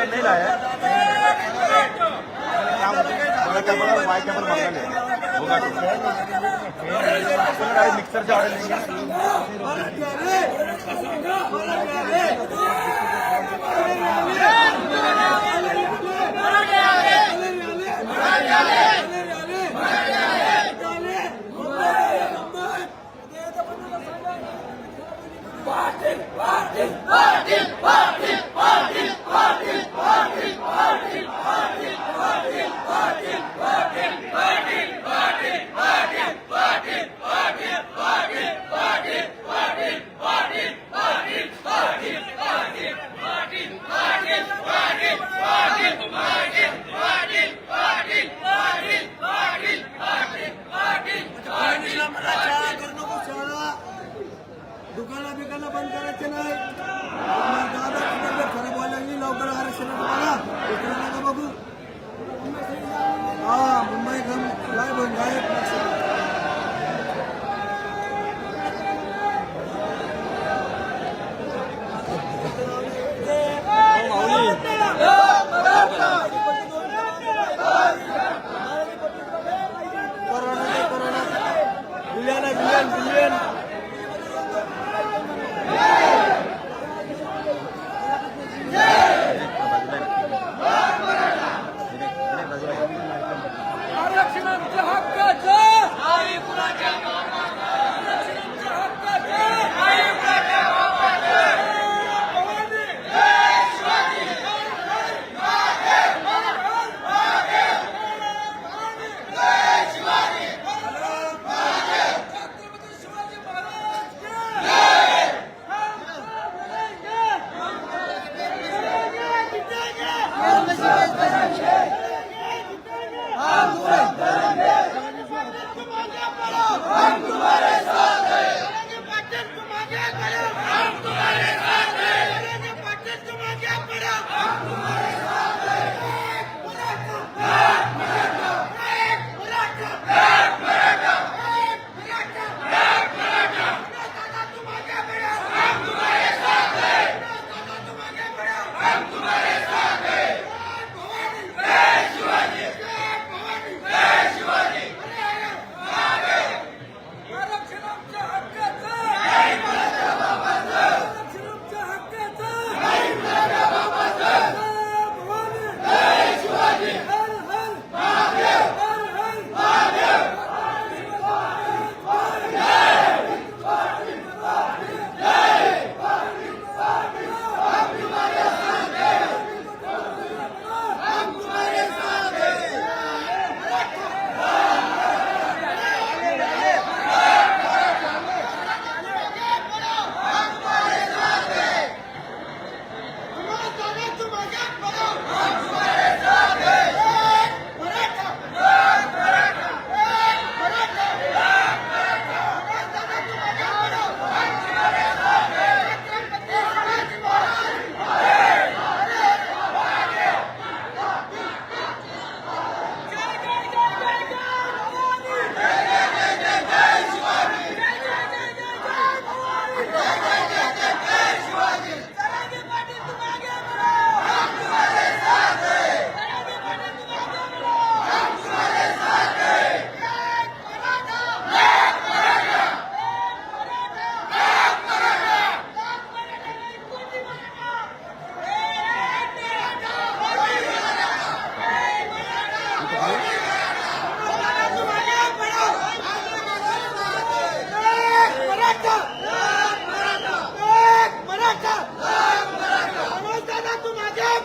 इधर नहीं लाया mixer party party party party party Amen.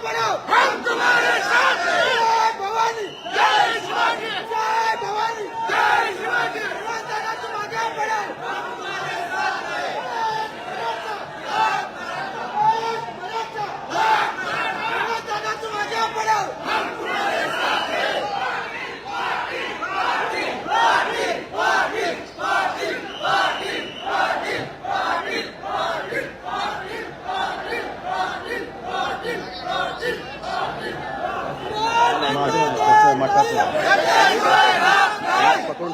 पढ़ो हम तुम्हारे साथ हैं अड़े मट पकोड़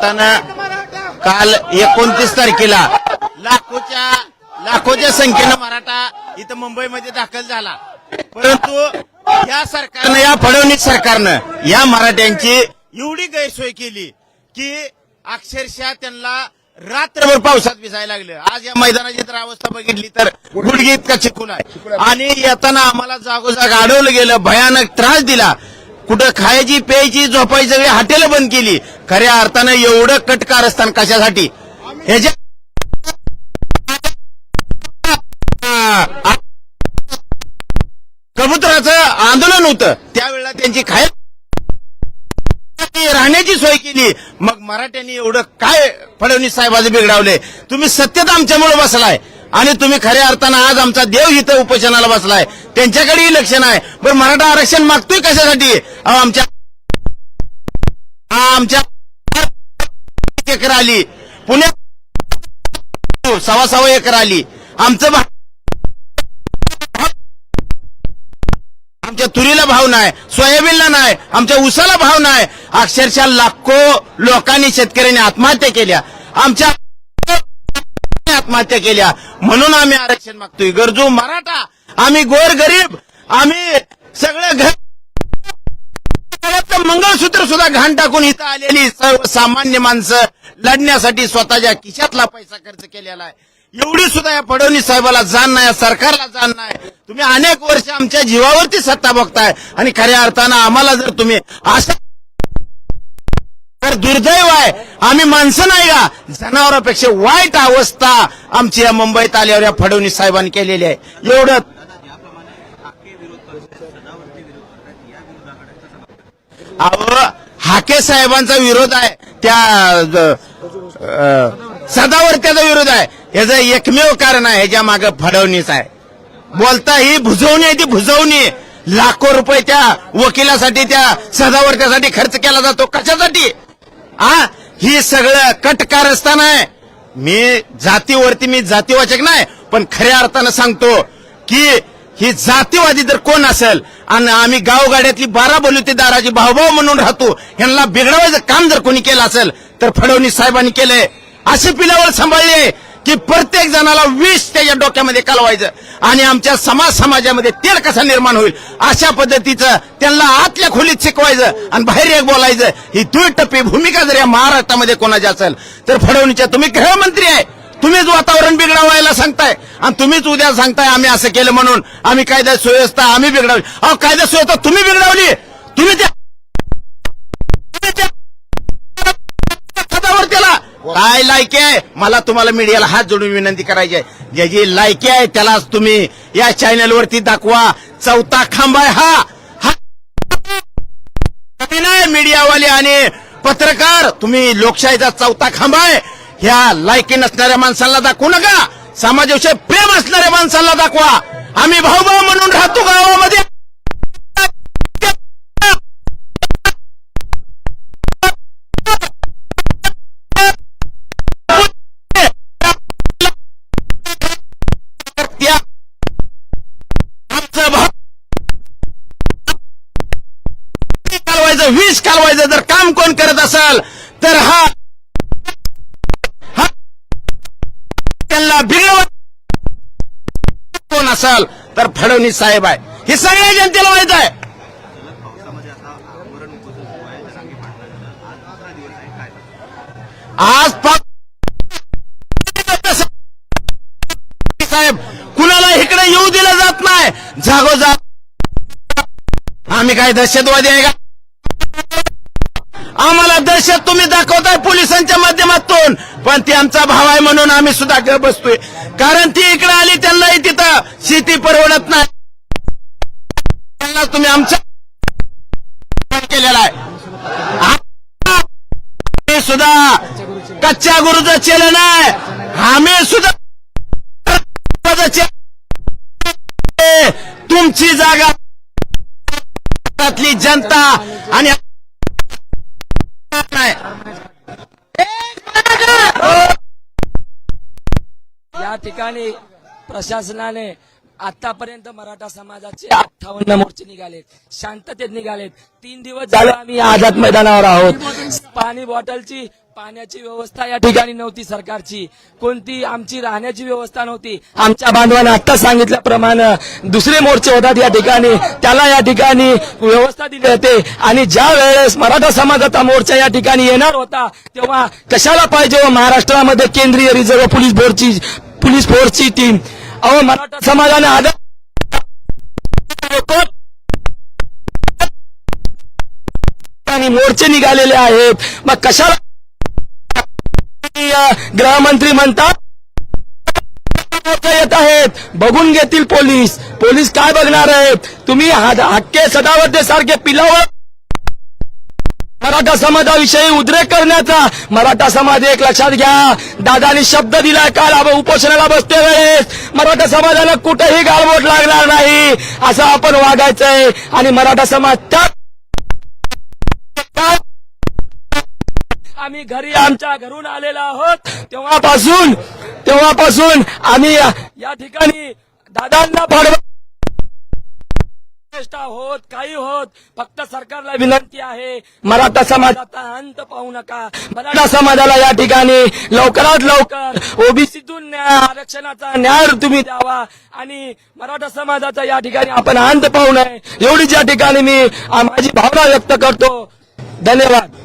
करताना काल एकोणतीस तारखेला लाखोच्या लाखोच्या संख्येनं मराठा इथं मुंबईमध्ये दाखल झाला. परंतु या सरकारनं या फडणवीस सरकारनं या मराठ्यांची एवढी गैरसोय केली की अक्षरशः त्यांना रात्रभर पावसात भिजायला लागलं. आज या मैदानाची तर अवस्था बघितली तर गुडगी इतका चिकून आहे. आणि येताना आम्हाला जागोजाग अडवलं गेलं भयानक त्रास दिला. कुठं खायची प्यायची झोपायची सगळी हॉटेल बंद केली. खऱ्या अर्थानं एवढं कटकारस्थान कशासाठी? ह्याच्या कबुतराचं आंदोलन होतं. त्यावेळेला त्यांची खाय राहण्याची सोय केली. मग मराठ्यांनी एवढं काय फडणवीस साहेबांचे बिघडावले? तुम्ही सत्यत आमच्यामुळे बसलाय. आणि तुम्ही खऱ्या अर्थानं आज आमचा देव इथं उपोषणाला बसलाय. त्यांच्याकडेही लक्ष नाही. पण मराठा आरक्षण मागतोय कशासाठी? आमच्या आमच्या एकर आली. पुण्यात सव्वा सव्वा एकर आली. आमचं आमच्या तुरीला भाव नाही सोयाबीनला नाही आमच्या उसाला भाव नाही. अक्षरशः लाखो लोकांनी शेतकऱ्यांनी आत्महत्या केल्या. आमच्या आत्महत्या केल्या. म्हणून आम्ही आरक्षण मागतोय. गरजू मराठा आम्ही गोर गरीब आम्ही सगळं घर मंगळसूत्र सुद्धा घाण टाकून इथं आलेली सर्वसामान्य माणसं लढण्यासाठी स्वतःच्या खिशातला पैसा खर्च केलेला आहे. एवढी सुद्धा या फडणवीस साहेबाला जाण नाही या सरकारला जाण नाही. तुम्ही अनेक वर्ष आमच्या जीवावरती सत्ता बघताय आणि खऱ्या अर्थानं आम्हाला जर तुम्ही असं तर दुर्दैव आहे. आम्ही माणसं नाही का? जनावरांपेक्षा वाईट अवस्था आमची या मुंबईत आल्यावर या फडणवीस साहेबांनी केलेली आहे. एवढं अहो हाके साहेबांचा विरोध आहे. त्या सदावर्त्याचा विरोध आहे. याचं एकमेव कारण आहे ह्याच्या मागे फडवणीच आहे. बोलता ही भुजवणी आहे ती भुजवणी लाखो रुपये त्या वकिलासाठी त्या सदावर्त्यासाठी खर्च केला जातो. कशासाठी? आ ही सगळं कटकारस्थान आहे. मी जातीवरती मी जातीवाचक नाही पण खऱ्या अर्थानं सांगतो की ही जातीवादी जर कोण असेल आणि आम्ही गावगाड्यातली बारा बलुतेदाराची भाऊभाऊ म्हणून राहतो यांना बिघडवायचं काम जर कोणी केलं असेल तर फडणवीस साहेबांनी केलंय. असे पिलावर सांभाळले की प्रत्येक जणाला विष त्याच्या डोक्यामध्ये कालवायचं आणि आमच्या समाज समाजामध्ये तेल कसा निर्माण होईल अशा पद्धतीचं त्यांना आतल्या खोलीत शिकवायचं आणि बाहेर एक बोलायचं. ही दुटप्पी भूमिका जर या महाराष्ट्रामध्ये कोणाची असेल तर फडणवीसच्या तुम्ही गृहमंत्री आहे. तुम्हीच वातावरण बिघडवायला सांगताय. आणि तुम्हीच उद्या सांगताय आम्ही असं केलं म्हणून. आम्ही कायदा सुव्यवस्था आम्ही बिघडवली. अहो कायदा सुव्यवस्था तुम्ही बिघडवली. तुम्ही त्या काय लायकी आहे? मला तुम्हाला मीडियाला हात जोडून विनंती करायची आहे. ज्याची लायकी आहे त्यालाच तुम्ही या चॅनल वरती दाखवा. चौथा खांबा आहे हा. हा नाही मीडियावाले आणि पत्रकार. तुम्ही लोकशाहीचा चौथा खांबा आहे. ह्या लायकी नसणाऱ्या माणसांना दाखवू नका. समाजाविषयी प्रेम असणाऱ्या माणसांना दाखवा. आम्ही भाऊ भाऊ म्हणून राहतो गावामध्ये. कालवायचं वीज कालवायचं जर काम कोण करत असेल तर हा असाल तर फडणवीस साहेब आहे. हे सगळ्या जनतेला माहीत आहे. आज साहेब कुणाला इकडे येऊ दिलं जात नाही. जागोजाग आम्ही काय दहशतवादी आहे का? आम्हाला दहशत तुम्ही दाखवताय पोलिसांच्या माध्यमातून. पण ती आमचा भाव आहे म्हणून आम्ही सुद्धा ग बसतोय. कारण ती इकडे आली त्यांनाही तिथं शेती परवडत नाही. त्यांना तुम्ही आमच्या केलेला आहे. सुद्धा कच्च्या गुरुचं चलन आहे. आम्ही सुद्धा तुमची जागा जनता आणि नाही. या ठिकाणी प्रशासनाने आतापर्यंत मराठा समाजाचे अठ्ठावन्न मोर्चे निघालेत शांततेत निघालेत तीन दिवस झाले आम्ही आझाद मैदानावर आहोत. पाणी बॉटलची पाण्याची व्यवस्था या ठिकाणी नव्हती सरकारची. कोणती आमची राहण्याची व्यवस्था नव्हती. आमच्या बांधवांना आता सांगितल्याप्रमाणे दुसरे मोर्चे होतात या ठिकाणी. त्याला या ठिकाणी व्यवस्था दिली होते. आणि ज्या वेळेस मराठा समाजाचा मोर्चा या ठिकाणी येणार होता तेव्हा कशाला पाहिजे महाराष्ट्रामध्ये केंद्रीय रिझर्व्ह पोलीस बोर्डची पोलीस फोर्सची टीम अहो मराठा समाजाने आदर आणि मोर्चे निघालेले आहेत. मग कशाला गृहमंत्री म्हणतात? येत आहेत. बघून घेतील पोलीस. पोलीस काय बघणार आहेत? तुम्ही हक्के सदावते सारखे पिलावर मराठा समाजाविषयी उद्रेक करण्याचा मराठा समाज एक लक्षात घ्या. दादानी शब्द दिलाय काल उपोषणाला बसते वेळेस. मराठा समाजाला कुठेही गाळबोट लागणार नाही असं आपण वागायचंय. आणि मराठा समाज त्या आम्ही घरी आमच्या घरून आलेलो आहोत. तेव्हापासून तेव्हापासून आम्ही या ठिकाणी दादांना फाडवा होत काही होत फक्त सरकारला विनंती आहे. मराठा समाजाचा अंत पाहू नका. मराठा समाजाला या ठिकाणी लवकरात लवकर ओबीसीतून न्याय आरक्षणाचा न्याय तुम्ही द्यावा. आणि मराठा समाजाचा या ठिकाणी आपण अंत पाहू नये. एवढीच या ठिकाणी मी माझी भावना व्यक्त करतो. धन्यवाद.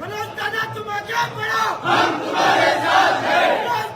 मनोज दादा तुम आगे बढ़ो हम तुम्हारे साथ हैं.